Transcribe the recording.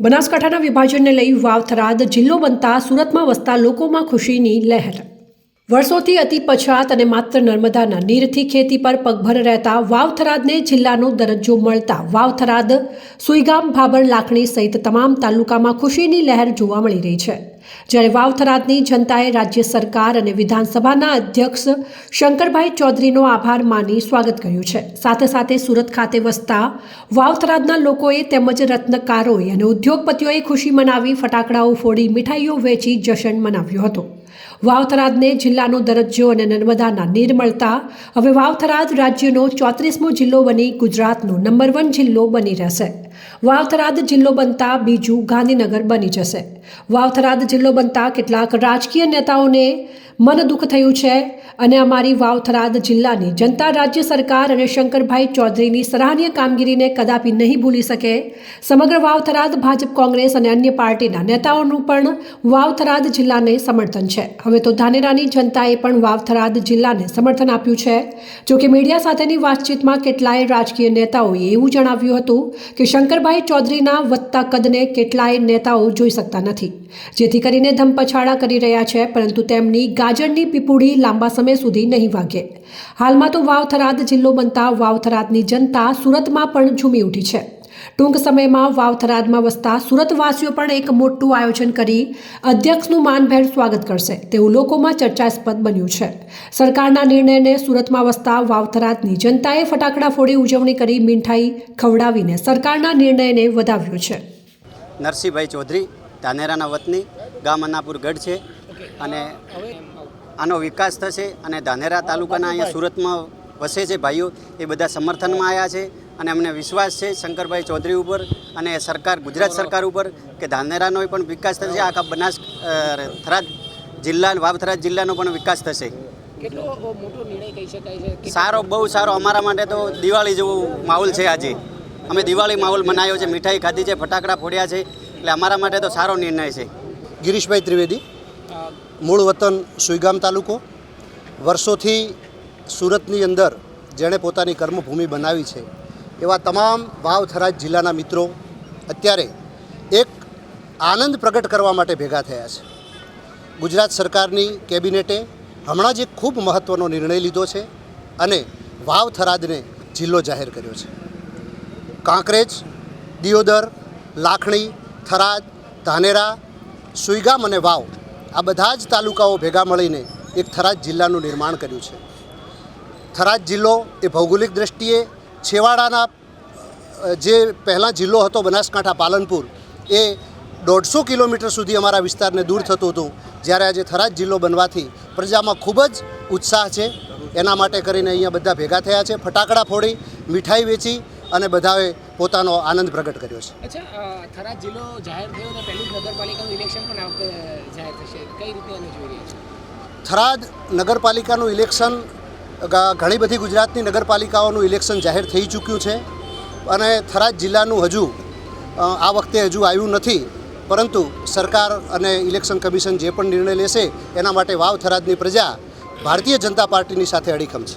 બનાસકાંઠાના વિભાજનને લઈ વાવ થરાદ જિલ્લો બનતા સુરતમાં વસતા લોકોમાં ખુશીની લહેર. વર્ષોથી અતિ પછાત અને માત્ર નર્મદાના નીરથી ખેતી પર પગભર રહેતા વાવથરાદને જિલ્લાનો દરજ્જો મળતા વાવથરાદ સુઈગામ ભાબર લાખણી સહિત તમામ તાલુકામાં ખુશીની લહેર જોવા મળી રહી છે. જ્યારે વાવથરાદની જનતાએ રાજ્ય સરકાર અને વિધાનસભાના અધ્યક્ષ શંકરભાઈ ચૌધરીનો આભાર માની સ્વાગત કર્યું છે. સાથે સાથે સુરત ખાતે વસતા વાવથરાદના લોકોએ તેમજ રત્નકારોએ અને ઉદ્યોગપતિઓએ ખુશી મનાવી ફટાકડાઓ ફોડી મીઠાઈઓ વેચી જશન મનાવ્યો હતો. વાવથરાદને જિલ્લાનો દરજ્જો અને નર્મદાના નીર મળતા હવે વાવથરાદ રાજ્યનો ચોત્રીસમો જિલ્લો બની ગુજરાતનો નંબર વન જિલ્લો બની રહેશે. વાવથરાદ જિલ્લો બનતા બીજું ગાંધીનગર બની જશે. વાવથરાદ જિલ્લો બનતા કેટલાક રાજકીય નેતાઓને મન દુઃખ થયું છે અને અમારી વાવથરાદ જિલ્લાની જનતા રાજ્ય સરકાર અને શંકરભાઈ ચૌધરીની સરાહનીય કામગીરીને કદાપી નહીં ભૂલી શકે. સમગ્ર વાવથરાદ ભાજપ, કોંગ્રેસ અને અન્ય પાર્ટીના નેતાઓનું પણ વાવથરાદ જિલ્લાને સમર્થન છે. હવે તો ધાનેરાની જનતાએ પણ વાવથરાદ જિલ્લાને સમર્થન આપ્યું છે. જો કે મીડિયા સાથેની વાતચીતમાં કેટલાય રાજકીય નેતાઓએ એવું જણાવ્યું હતું કે શંકરભાઈ ચૌધરીના વધતા કદને કેટલાય નેતાઓ જોઈ શકતા નથી. જેથી કરીને ધમપછાડા કરી રહ્યા છે, પરંતુ તેમની ગાજરની પીપુડી લાંબા સમય સુધી નહીં વાગે. હાલમાં તો વાવથરાદ જિલ્લો બનતા વાવથરાદની જનતા સુરતમાં પણ ઝૂમી ઉઠી છે. ટૂંક સમયમાં વાવથરાદમાં વસતા સુરતવાસીઓ પણ એક મોટું આયોજન કરી અધ્યક્ષનું માનભેર સ્વાગત કરશે. તેવું લોકોમાં ચર્ચાસ્પદ બન્યું છે. સરકારના નિર્ણયને સુરતમાં વસતા વાવથરાદની જનતાએ ફટાકડા ફોડી ઉજવણી કરી મીઠાઈ ખવડાવીને સરકારના નિર્ણયને વધાવ્યો છે. નરસિંહભાઈ ચૌધરી, ધાનેરાના વતની, ગામ અનાપુર ગઢ છે. અને આનો વિકાસ થશે અને ધાનેરા તાલુકાના અહીંયા સુરતમાં વસે છે ભાઈઓ. એ બધા સમર્થનમાં આવ્યા છે. અને અમને વિશ્વાસ છે શંકરભાઈ ચૌધરી ઉપર અને સરકાર ગુજરાત સરકાર ઉપર કે ધાનેરાનો પણ વિકાસ થશે આખા બનાસ થરાદ જિલ્લા વાવથરાદ જિલ્લાનો પણ વિકાસ થશે. કેટલો મોટો નિર્ણય કહી શકાય છે? સારો બહુ સારો. અમારા માટે તો દિવાળી જેવો માહોલ છે આજે. અમે દિવાળી માહોલ મનાયો છે મીઠાઈ ખાધી છે ફટાકડા ફોડ્યા છે એટલે અમારા માટે તો સારો નિર્ણય છે. ગિરીશભાઈ ત્રિવેદી મૂળ વતન સુઈગામ તાલુકો. વર્ષોથી સુરતની અંદર જેણે પોતાની કર્મભૂમિ બનાવી છે એવા તમામ વાવ થરાદ જિલ્લાના મિત્રો અત્યારે એક આનંદ પ્રગટ કરવા માટે ભેગા થયા છે. ગુજરાત સરકારની કેબિનેટે હમણાં જ એક ખૂબ મહત્ત્વનો નિર્ણય લીધો છે અને વાવ થરાદને જિલ્લો જાહેર કર્યો છે. કાંકરેજ, દિયોદર, લાખણી, થરાદ, ધાનેરા, સુઈગામ અને વાવ આ બધા જ તાલુકાઓ ભેગા મળીને એક થરાદ જિલ્લાનું નિર્માણ કર્યું છે. થરાદ જિલ્લો એ ભૌગોલિક દ્રષ્ટિએ છેવાડાના જે પહેલાં જિલ્લો હતો બનાસકાંઠા પાલનપુર એ દોઢસો કિલોમીટર સુધી અમારા વિસ્તારને દૂર થતું હતું. જ્યારે આજે થરાદ જિલ્લો બનવાથી પ્રજામાં ખૂબ જ ઉત્સાહ છે. એના માટે કરીને અહીંયા બધા ભેગા થયા છે. ફટાકડા ફોડી મીઠાઈ વેચી અને બધાએ પોતાનો આનંદ પ્રગટ કર્યો છે. અચ્છા થરાદ જિલ્લો જાહેર થયો અને પહેલું નગરપાલિકાનું ઇલેક્શન પણ આ વખતે જાહેર થશે. કઈ રીતે એને જોઈ રહ્યા છે? થરાદ નગરપાલિકાનું ઇલેક્શન ગ- ઘણી બધી ગુજરાતની નગરપાલિકાઓનું ઇલેક્શન જાહેર થઈ ચૂક્યું છે અને થરાદ જિલ્લાનું હજુ આ વખતે હજુ આવ્યું નથી. પરંતુ સરકાર અને ઇલેક્શન કમિશન જે પણ નિર્ણય લેશે, એના માટે વાવ થરાદની પ્રજા ભારતીય જનતા પાર્ટીની સાથે અડીખમ છે.